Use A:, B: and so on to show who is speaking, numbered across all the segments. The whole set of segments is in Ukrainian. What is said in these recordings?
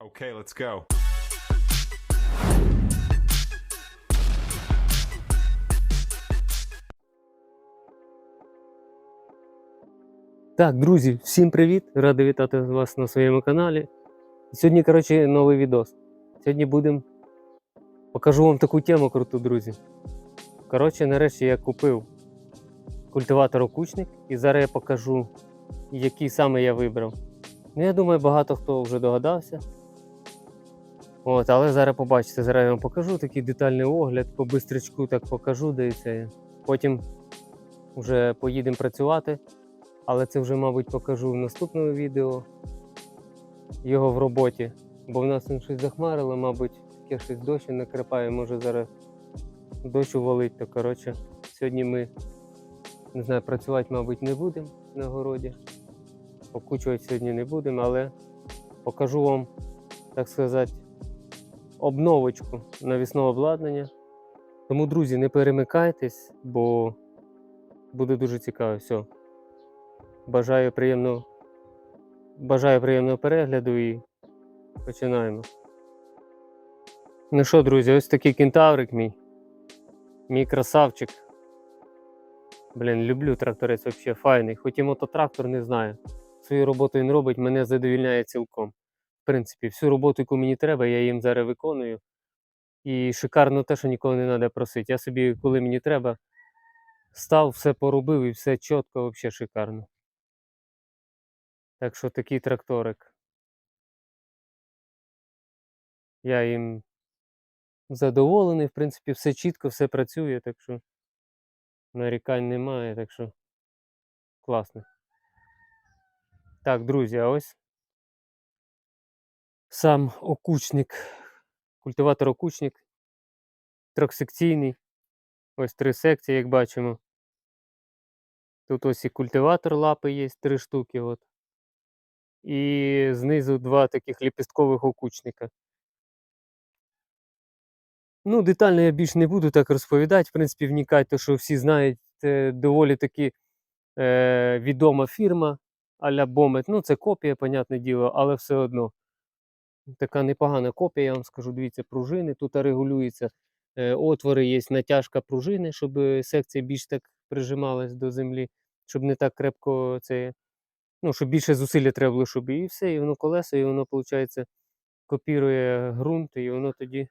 A: Okay, let's go.
B: Так, друзі, всім привіт! Радий вітати вас на своєму каналі. Сьогодні, коротше, новий відос. Сьогодні будемо. Покажу вам таку тему круту, друзі. Коротше, нарешті я купив культиватор окучник і зараз я покажу, який саме я вибрав. Ну, я думаю, багато хто вже догадався. От, але зараз побачите, зараз я вам покажу такий детальний огляд, по бистрячку так покажу, це. Потім вже поїдемо працювати. Але це вже, мабуть, покажу в наступному відео його в роботі. Бо в нас там щось захмарило, мабуть, таке щось дощ накрапає, може зараз дощ увалить, то коротше, сьогодні ми не знаю, працювати, мабуть, не будемо на городі. Покучувати сьогодні не будемо, але покажу вам, так сказати, обновочку навісного обладнання. Тому, друзі, не перемикайтесь, бо буде дуже цікаво. Все. Бажаю приємного, бажаю приємного перегляду і починаємо. Ну що, друзі, ось такий кентаврик мій. Мій красавчик. Блін, люблю тракторець взагалі файний. Хоч і мототрактор не знаю. Свою роботу він робить, мене задовільняє цілком. Принципі, всю роботу, яку мені треба, я їм зараз виконую. І шикарно те, що нікого не треба просити. Я собі, коли мені треба, став, все поробив і все чітко, взагалі шикарно. Так що такий тракторик. Я їм задоволений, в принципі, все чітко, все працює, так що нарікань немає, так що класно. Так, друзі, а ось сам окучник, культиватор окучник, трьохсекційний. Ось три секції, як бачимо. Тут ось і культиватор лапи є, три штуки. От. І знизу два таких ліпісткових окучника. Ну, детально я більш не буду так розповідати. В принципі, вникайте, що всі знають, це доволі таки е, відома фірма а-ля Бомет. Ну, це копія, понятне діло, але все одно. Така непогана копія, я вам скажу, дивіться, пружини. Тут регулюються е, отвори, є натяжка пружини, щоб е, секція більш так прижималась до землі, щоб не так крепко це. Ну, щоб більше зусилля треба було, щоб і все, і воно колесо, і воно, виходить, копірує ґрунт, і воно тоді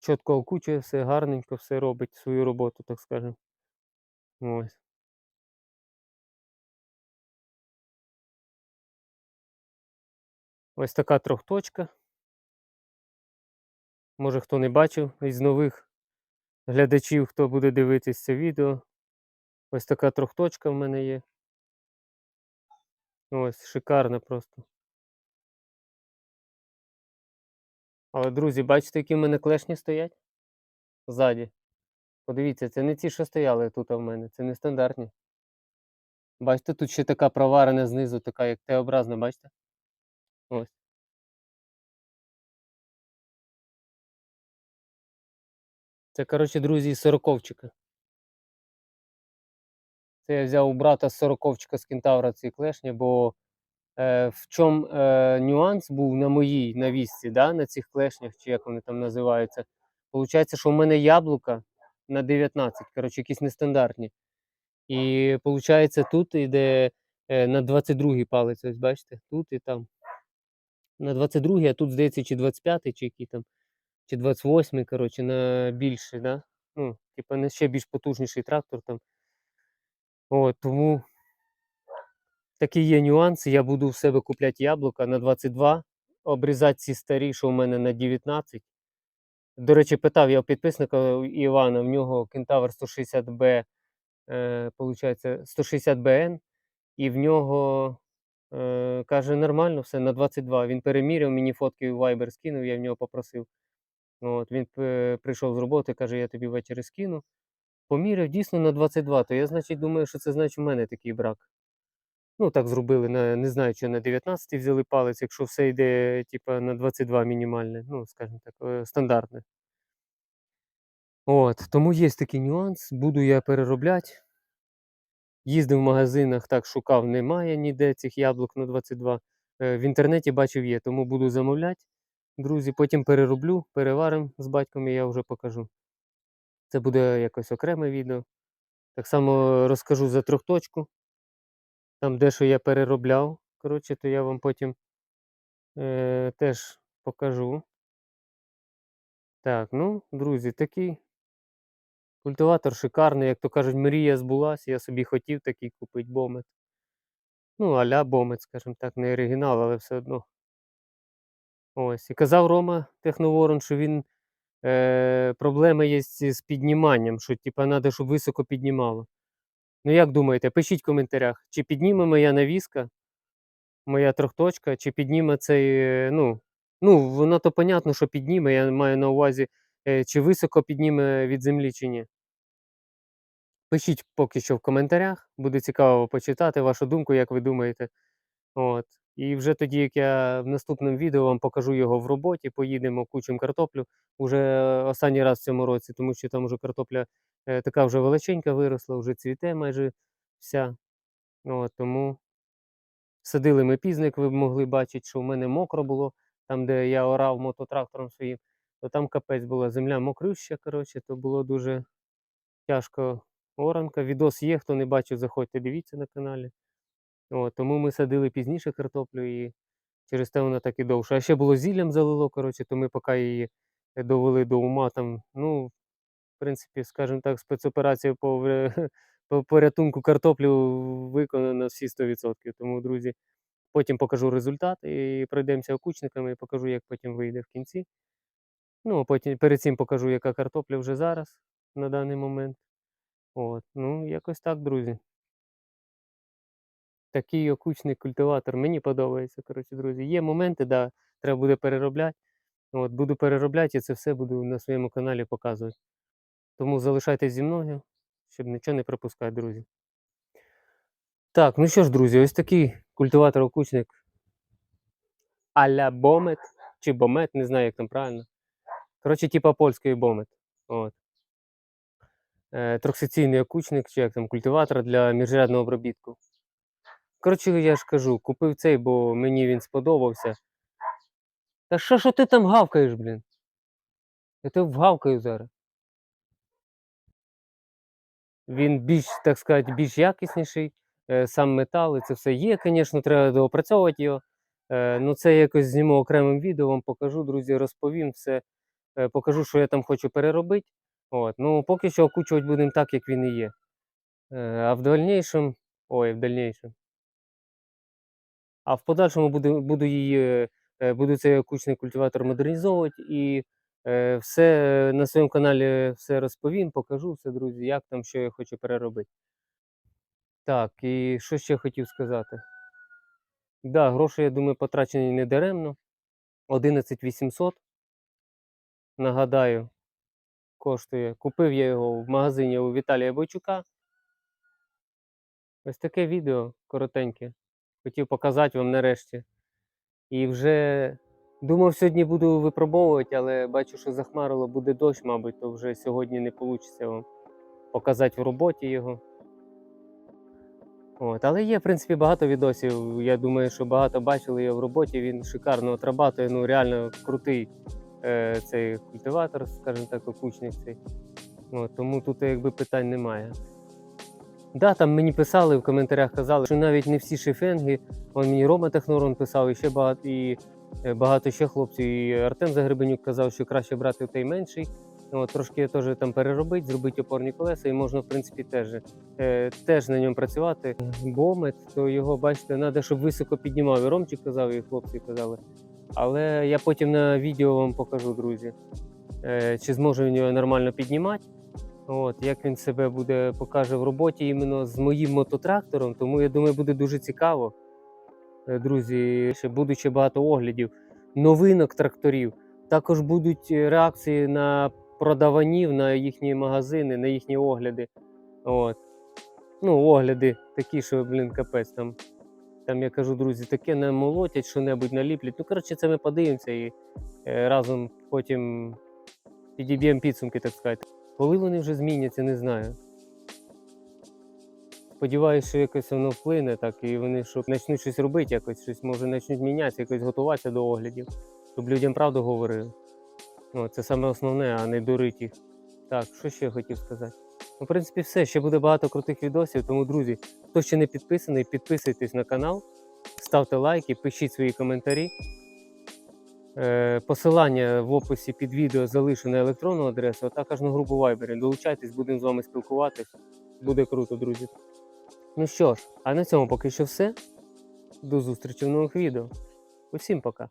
B: чітко окучує все, гарненько все робить свою роботу, так скажемо. Ось. Ось така трьохточка. Може хто не бачив із нових глядачів, хто буде дивитись це відео. Ось така трьохточка в мене є. Ось, шикарна просто. Але, друзі, бачите, які в мене клешні стоять? Ззаді. Подивіться, це не ті, що стояли тут в мене, це не стандартні. Бачите, тут ще така проварена знизу, така як Т-образна, бачите? Ось. Це, коротше, друзі, із сороковчика. Це я взяв у брата з сороковчика з кентавра ці клешні, бо е, в чому е, нюанс був на моїй навісці, да, на цих клешнях, чи як вони там називаються. Получається, що в мене яблука на 19, коротше, якісь нестандартні. І виходить, тут йде е, на 22 палець, ось бачите, тут і там. На 22-й, а тут, здається, чи 25-й, чи який там, чи 28-й, коротше, на більший, да? Ну, типа, не ще більш потужніший трактор там. От, тому такі є нюанси. Я буду в себе купляти яблука на 22, обрізати ці старі, що в мене на 19. До речі, питав я у підписника Івана, в нього кентавр 160B, е, получається 160BN, і в нього е, каже, нормально все на 22. Він переміряв, мені фотки у Viber скинув, я в нього попросив. От, він прийшов з роботи, каже, я тобі ввечері скину. Поміряв дійсно на 22, то я, значить, думаю, що це значить у мене такий брак. Ну, так зробили, на, не знаю, чи на 19 взяли палець, якщо все йде, типа, на 22 мінімальне, ну, скажімо так, е, стандартне. От, тому є такий нюанс, буду я переробляти. Їздив в магазинах, так шукав, немає ніде цих яблук на 22. е, в інтернеті бачив є, тому буду замовляти. Друзі, потім перероблю, переваримо з батьком і я вже покажу. Це буде якось окреме відео. Так само розкажу за трьохточку. Там дещо я переробляв. Коротше, то я вам потім е, теж покажу. Так, ну, друзі, такий культиватор шикарний, як то кажуть, мрія збулась. Я собі хотів такий купити бомет. Ну, аля бомет, скажімо так, не оригінал, але все одно. Ось. І казав Рома Техноворон, що він е, проблеми є з підніманням, що типа треба, щоб високо піднімало. Ну, як думаєте, пишіть в коментарях, чи підніме моя навіска, моя трьохточка, чи підніме цей. е, Ну, ну воно то понятно, що підніме, я маю на увазі, е, чи високо підніме від землі, чи ні. Пишіть поки що в коментарях, буде цікаво почитати вашу думку, як ви думаєте. От. І вже тоді, як я в наступному відео вам покажу його в роботі, поїдемо кучимо картоплю уже останній раз в цьому році, тому що там вже картопля е, така вже величенька виросла, вже цвіте майже вся. От, тому садили ми пізно, як ви могли бачити, що в мене мокро було, там, де я орав мототрактором своїм, то там капець була земля мокрюща, коротше, то було дуже тяжко оранка. Відос є, хто не бачив, заходьте, дивіться на каналі. От, тому ми садили пізніше картоплю і через те вона так і довше. А ще було зіллям залило, коротше, то ми поки її довели до ума. Там, ну, в принципі, скажімо так, спецоперація по, по порятунку картоплю виконана всі 100%. Тому, друзі, потім покажу результат і пройдемося окучниками і покажу, як потім вийде в кінці. Ну, а потім перед цим покажу, яка картопля вже зараз на даний момент. От, ну, якось так, друзі. Такий окучний культиватор. Мені подобається, коротше, друзі. Є моменти, да, треба буде переробляти. От, буду переробляти і це все буду на своєму каналі показувати. Тому залишайтесь зі мною, щоб нічого не пропускати, друзі. Так, ну що ж, друзі, ось такий культиватор-окучник а-ля Бомет чи Бомет, не знаю, як там правильно. Коротше, типа польської Бомет. От. Е, трьохсекційний окучник, чи як там культиватор для міжрядного обробітку. Коротше, я ж кажу, купив цей, бо мені він сподобався. Та що що ти там гавкаєш, блін? Я тебе вгавкаю зараз. Він більш, так сказати, більш якісніший, е, сам метал, і це все є, звісно, треба доопрацьовувати його. Е, ну, це я якось зніму окремим відео, вам покажу, друзі, розповім все. Покажу, що я там хочу переробити. От. Ну, поки що окучувати будемо так, як він і є. Е, а в дальнейшем. Ой, в дальнейшем. А в подальшому буду, буду її, е, буду цей окучний культиватор модернізовувати і е, все на своєму каналі все розповім, покажу все, друзі, як там, що я хочу переробити. Так, і що ще хотів сказати? Да, гроші, я думаю, потрачені не даремно. 11 800. Нагадаю, коштує. Купив я його в магазині у Віталія Бойчука. Ось таке відео коротеньке. Хотів показати вам нарешті. І вже думав, сьогодні буду випробовувати, але бачу, що захмарило, буде дощ, мабуть, то вже сьогодні не вийде вам показати в роботі його. От, але є, в принципі, багато відосів. Я думаю, що багато бачили його в роботі. Він шикарно отрабатує, ну реально крутий е, цей культиватор, скажімо так, окучник цей. От, тому тут якби питань немає. Да, там мені писали в коментарях, казали, що навіть не всі шифенги. Он мені Рома Технорон писав, і ще багато і е, багато ще хлопців. І Артем Загребенюк казав, що краще брати той менший. От, трошки теж там переробити, зробити опорні колеса, і можна, в принципі, теж, е, теж на ньому працювати. Бомет, то його, бачите, треба, щоб високо піднімав. І Ромчик казав, і хлопці казали. Але я потім на відео вам покажу, друзі, е, чи зможу він його нормально піднімати. От, як він себе буде покаже в роботі іменно з моїм мототрактором, тому я думаю, буде дуже цікаво. Е, Друзі, ще буде ще багато оглядів, новинок тракторів. Також будуть е, реакції на продаванів, на їхні магазини, на їхні огляди. От. Ну, огляди такі, що, блін, капець там. Там я кажу, друзі, таке намолотять, що-небудь наліплять. Ну, коротше, це ми подивимося і е, разом потім підіб'ємо підсумки, так сказати. Коли вони вже зміняться, не знаю. Сподіваюся, що якось воно вплине, так і вони щоб почнуть щось робити, якось щось може почнуть мінятися, якось готуватися до оглядів, щоб людям правду говорили. Ну, це саме основне, а не дурить їх. Так, що ще хотів сказати? Ну, в принципі, все. Ще буде багато крутих відосів. Тому, друзі, хто ще не підписаний, підписуйтесь на канал, ставте лайки, пишіть свої коментарі. Е, посилання в описі під відео залишу на електронну адресу, а також на групу Viber. Долучайтесь, будемо з вами спілкуватись. Буде круто, друзі. Ну що ж, а на цьому поки що все. До зустрічі в нових відео. Усім пока.